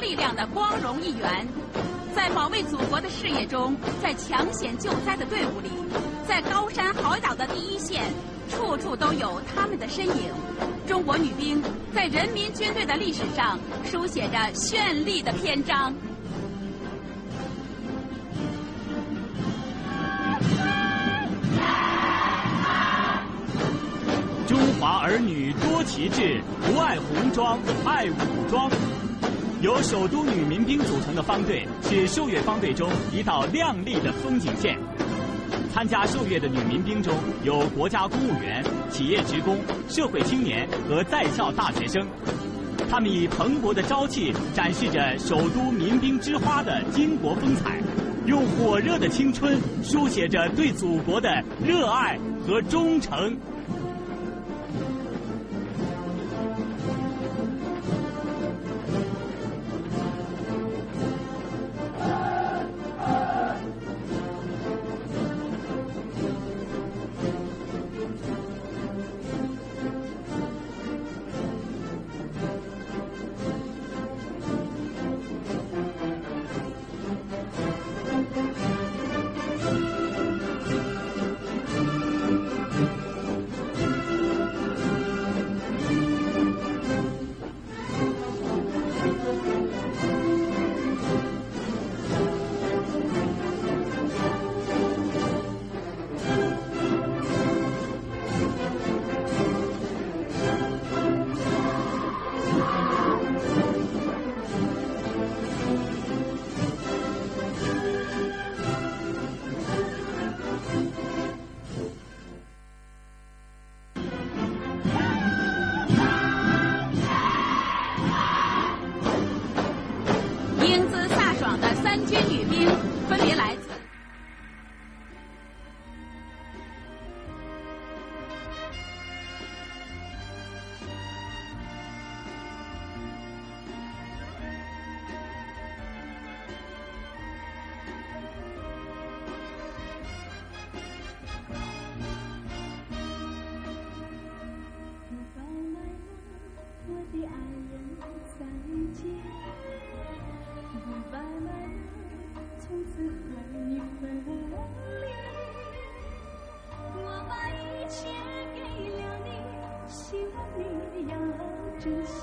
力量的光荣一员。在保卫祖国的事业中，在抢险救灾的队伍里，在高山海岛的第一线，处处都有他们的身影。中国女兵在人民军队的历史上书写着绚丽的篇章。中华儿女多奇志，不爱红装，爱武装。由首都女民兵组成的方队是受阅方队中一道亮丽的风景线。参加受阅的女民兵中有国家公务员、企业职工、社会青年和在校大学生，他们以蓬勃的朝气展示着首都民兵之花的巾帼风采，用火热的青春书写着对祖国的热爱和忠诚。和你分离，我把一切给了你，希望你要珍惜。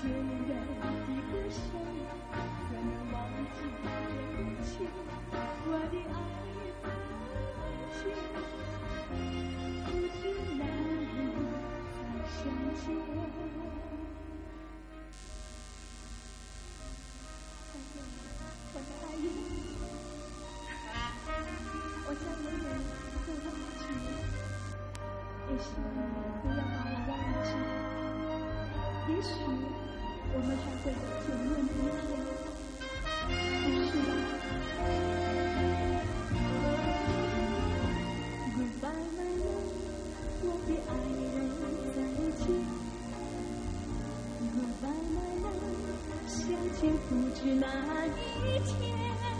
天。却不知哪一天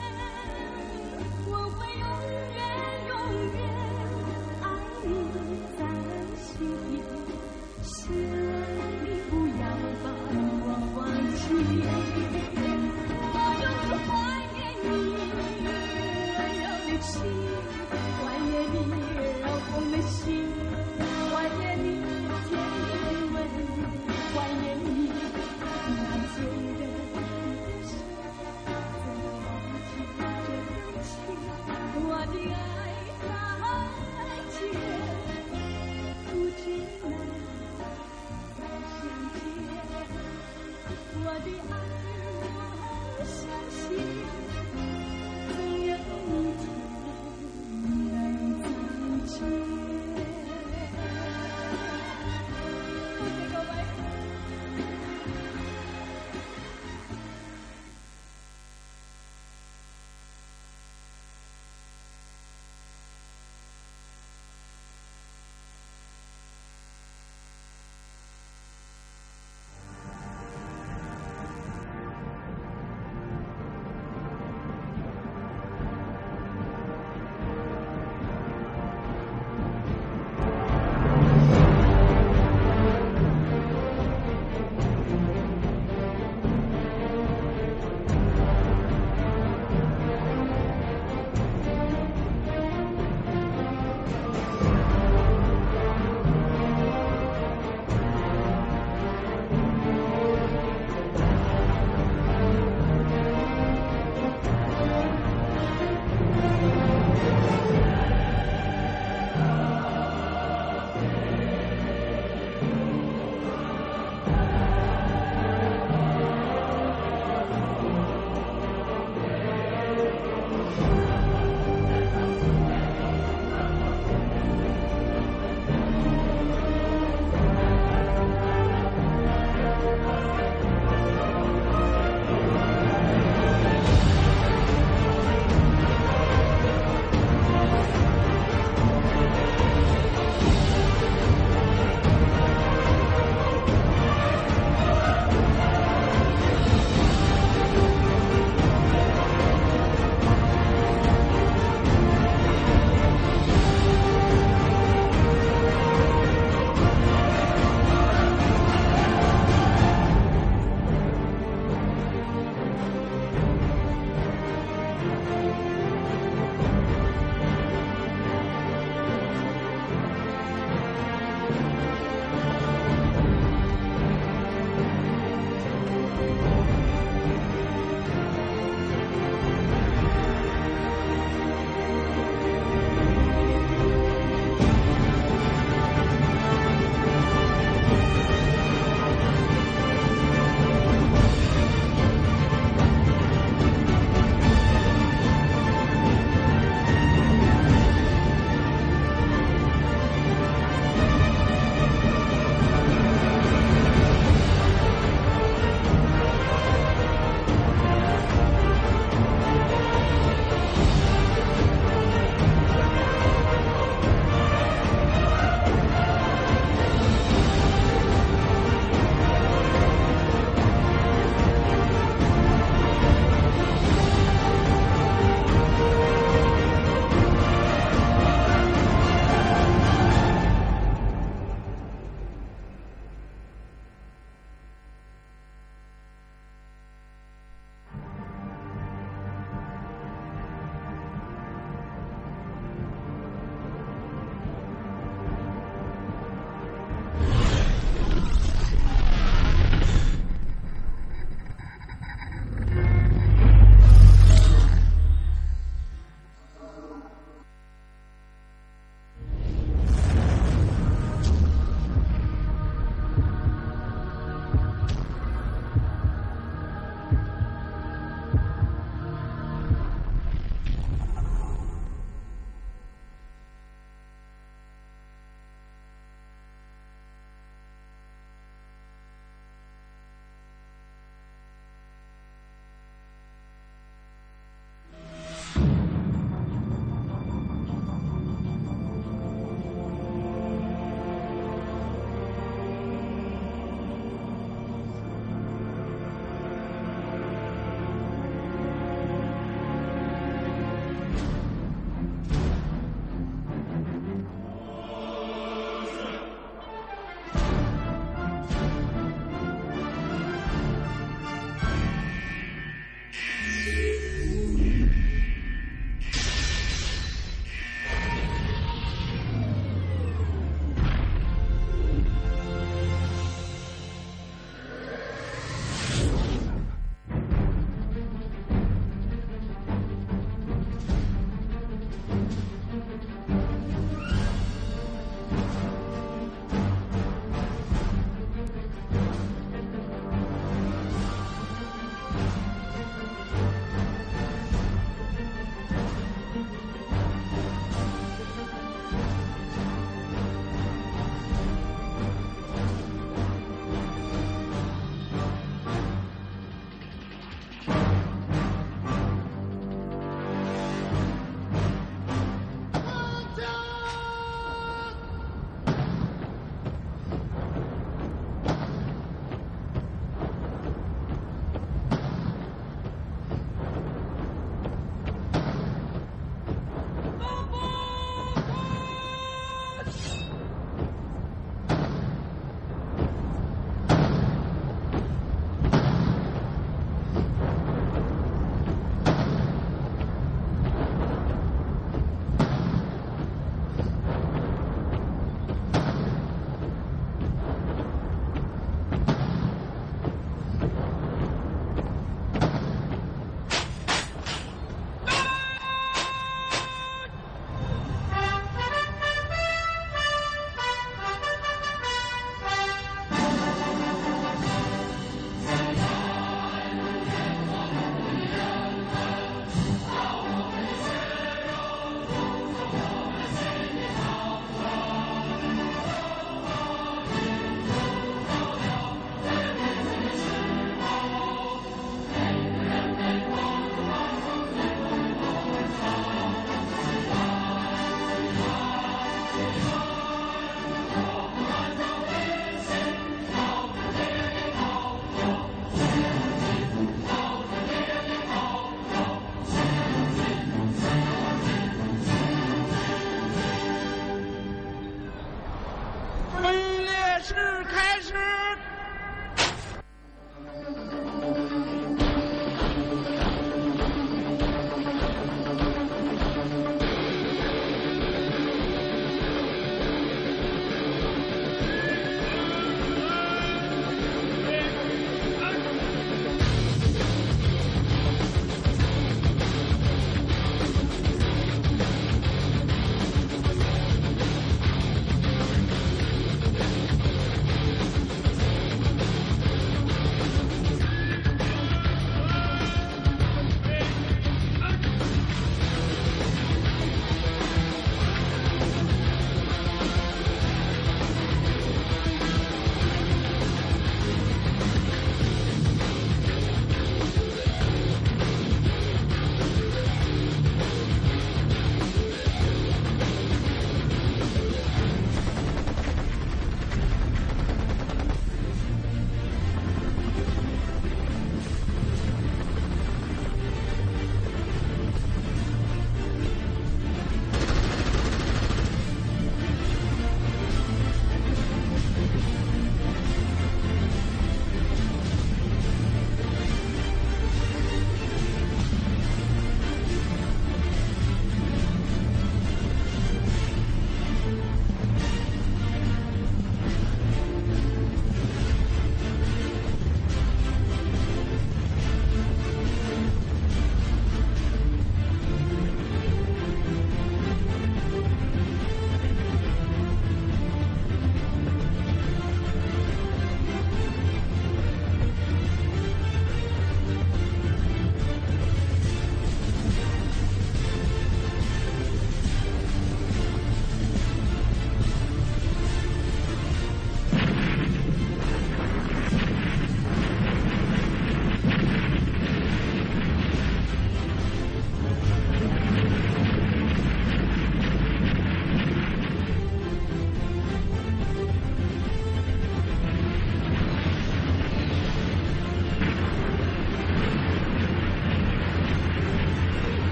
我的爱。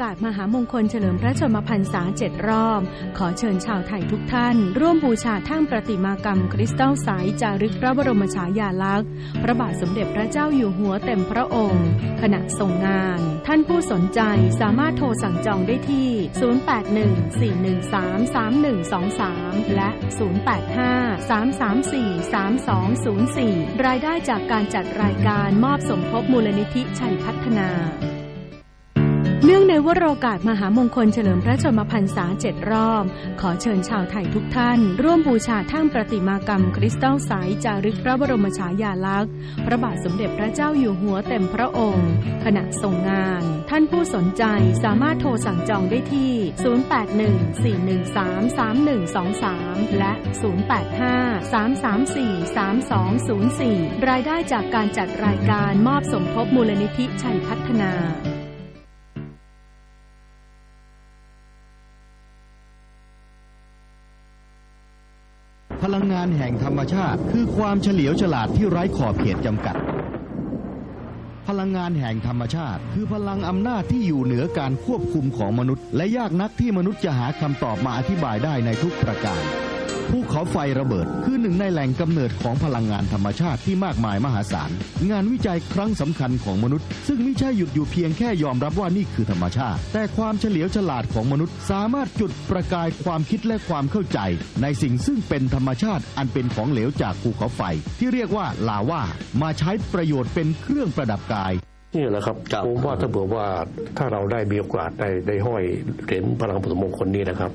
กาสมหามงคลเฉลิมพระชนมพรรษาเจ็ดรอบ ขอเชิญชาวไทยทุกท่าน ร่วมบูชาทั้งประติมากรรมคริสตัลใสจารึกพระบรมฉายาลักษณ์ พระบาทสมเด็จพระเจ้าอยู่หัวเต็มพระองค์ ขณะส่งงาน ท่านผู้สนใจสามารถโทรสั่งจองได้ที่ 0814133123 และ 085-334-3204 รายได้จากการจัดรายการมอบสมทบมูลนิธิชัยพัฒนา เนื่องในวโรกาสมหามงคลเฉลิมพระชนมพรรษาเจ็ดรอบ ขอเชิญชาวไทยทุกท่าน ร่วมบูชาทั้งประติมากรรมคริสตัลใสจารึกพระบรมฉายาลักษณ์ พระบาทสมเด็จพระเจ้าอยู่หัวเต็มพระองค์ ขณะส่งงาน ท่านผู้สนใจสามารถโทรสั่งจองได้ที่ 0814133123 และ 085-334-3204 รายได้จากการจัดรายการมอบสมทบมูลนิธิชัยพัฒนา ลังงานแห่งธรรมชาติ คือความเฉลียวฉลาดที่ไร้ขอบเขตจำกัด พลังงานแห่งธรรมชาติ คือพลังอำนาจที่อยู่เหนือการควบคุมของมนุษย์ และยากนักที่มนุษย์จะหาคำตอบมาอธิบายได้ในทุกประการ ภูเขาไฟระเบิดคือหนึ่งในแหล่งกำเนิดของพลังงานธรรมชาติที่มากมายมหาศาล งานวิจัยครั้งสำคัญของมนุษย์ ซึ่งไม่ใช่หยุดอยู่เพียงแค่ยอมรับว่านี่คือธรรมชาติ แต่ความเฉลียวฉลาดของมนุษย์ สามารถจุดประกายความคิดและความเข้าใจ ในสิ่งซึ่งเป็นธรรมชาติอันเป็นของเหลวจากภูเขาไฟ ที่เรียกว่าลาว่ามาใช้ประโยชน์เป็นเครื่องประดับกาย นี่แหละครับผมว่าถ้าเผื่อว่าถ้าเราได้มีโอกาสได้ได้ห้อยเหรียญพลังปฐมมงคลนี้นะครับ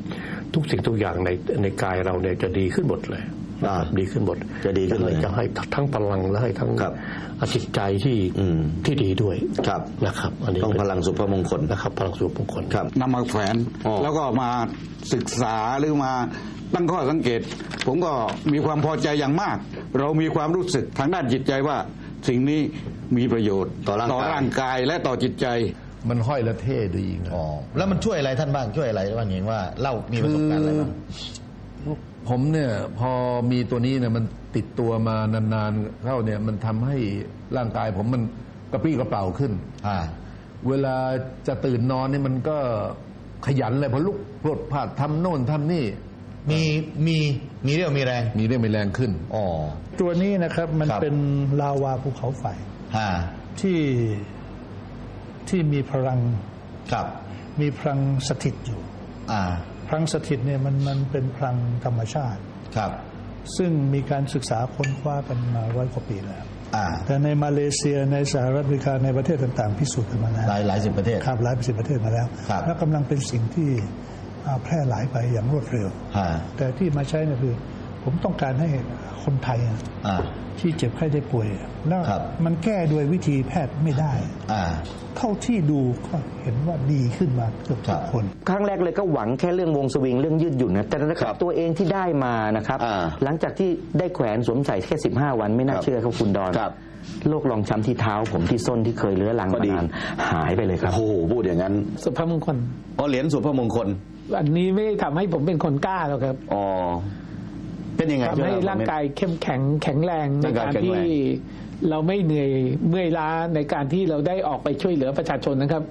ทุกสิ่งทุกอย่างในในกายเราเนี่ยจะดีขึ้นหมดเลยนะครับดีขึ้นหมดจะดีขึ้นเลยจะให้ทั้งพลังและให้ทั้งครับจิตใจที่อืม ที่ดีด้วยครับ นะครับ อันนี้ต้องพลังสุภมงคล นะครับพลังสุภมงคล ครับ นำมาแขวนอ๋อ แล้วก็มาศึกษาหรือมาตั้งข้อสังเกต ผมก็มีความพอใจอย่างมาก เรามีความรู้สึกทางด้านจิตใจว่า สิ่งนี้มีประโยชน์ต่อร่างกายร่างกายและต่อจิตใจ มันห้อยและเท่ดีนะอ๋อแล้วมันช่วยอะไรท่านบ้างช่วยอะไรบ้างเห็นว่าเล่ามีประสบการณ์อะไรบ้างผมเนี่ยพอมีตัวนี้เนี่ยมันติดตัวมานานๆเข้าเนี่ยมันทำให้ร่างกายผมมันกระปรี้กระเป๋าขึ้น อ่า เวลาจะตื่นนอนเนี่ยมันก็ขยันเลยพอลุกพรวดพลาดทำโน่นทำนี่ มีมีมีเรี่ยวมีแรง มีเรื่องมีแรงขึ้นอ๋อตัวนี้นะครับมันครับเป็นลาวาภูเขาไฟฮ่าที่ที่มีพลังครับ มีพลังสถิตอยู่ อ่า พลังสถิตเนี่ยมันมันเป็นพลังธรรมชาติครับ ซึ่งมีการศึกษาค้นคว้ากันมาร้อยกว่าปีแล้วอ่าแต่ในมาเลเซียในสหรัฐอเมริกาในประเทศต่าง ๆ พิสูจน์กันมาแล้วหลายหลายสิบประเทศครับหลายสิบประเทศมาแล้วครับและกำลังเป็นสิ่งที่อ่า แพร่หลายไปอย่างรวดเร็วฮ่าแต่ที่มาใช้เนี่ยคือ ผมต้องการให้คนไทยอะอ่าที่เจ็บไข้ได้ป่วย แล้วครับมันแก้โดยวิธีแพทย์ไม่ได้อ่าเท่าที่ดูก็เห็นว่าดีขึ้นมาเกือบทุกคน ครั้งแรกเลยก็หวังแค่เรื่องวงสวิงเรื่องยืดหยุ่นนะแต่นะคครัรับบตัวเองที่ได้มานะครับอ่าหลังจากที่ได้แขวนสวมใส่แค่ 15 วันไม่น่าครับเชื่อครับคุณดอนครับโรครองช้ำที่เท้าผมที่ส้นที่เคยเลื้อรังก็มาดีนานหายไปเลยครับโอ้โหพูดอย่างนั้นสุภาพมงคลอ๋อเหรียญสุภมงคล อันนี้ไม่ได้ทำให้ผมเป็นคนกล้าหรอกครับอ๋อเป็นยังไงทำให้ร่างกายเข้มแข็งแข็งแรงในร่างกายการแข็งที่แรงเราไม่เหนื่อยเมื่อยล้าในการที่เราได้ออกไปช่วยเหลือประชาชนนะครับ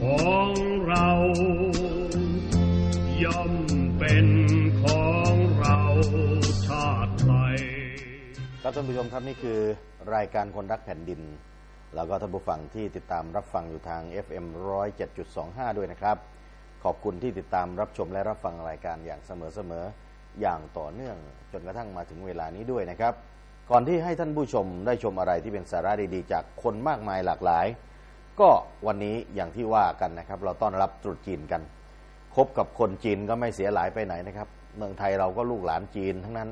ของเราย่อมเป็นของเราชาติไทยครับท่านผู้ชมครับนี่คือรายการคนรักแผ่นดิน แล้วก็ท่านผู้ฟังที่ติดตามรับฟังอยู่ทาง FM 107.25 ด้วยนะครับ ขอบคุณที่ติดตามรับชมและรับฟังรายการอย่างเสมอๆ อย่างต่อเนื่องจนกระทั่งมาถึงเวลานี้ด้วยนะครับ ก่อนที่ให้ท่านผู้ชมได้ชมอะไรที่เป็นสาระดีๆ จากคนมากมายหลากหลาย ก็วันนี้อย่างที่ว่ากันนะครับ เราต้อนรับตรุษจีนกัน คบกับคนจีนก็ไม่เสียหลายไปไหนนะครับ เมืองไทยเราก็ลูกหลานจีนทั้งนั้น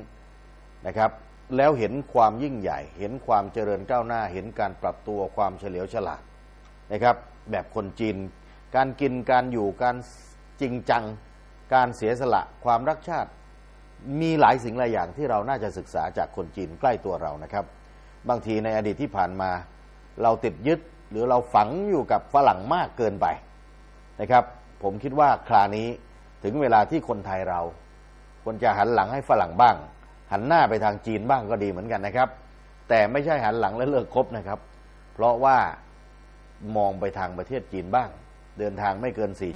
นะครับ แล้วเห็นความยิ่งใหญ่ เห็นความเจริญก้าวหน้า เห็นการปรับตัวความเฉลียวฉลาดนะครับ แบบคนจีน การกินการอยู่การจริงจัง การเสียสละ ความรักชาติ มีหลายสิ่งหลายอย่างที่เราน่าจะศึกษาจากคนจีนใกล้ตัวเรานะครับ บางทีในอดีตที่ผ่านมา เราติดยึดหรือเราฝังอยู่กับฝรั่งมากเกินไปนะครับ ผมคิดว่าครานี้ถึงเวลาที่คนไทยเราควรจะหันหลังให้ฝรั่งบ้าง หันหน้าไปทางจีนบ้างก็ดีเหมือนกันนะครับ แต่ไม่ใช่หันหลังแล้วเลิกคบนะครับ เพราะว่ามองไปทางประเทศจีนบ้าง เดินทางไม่เกินสี่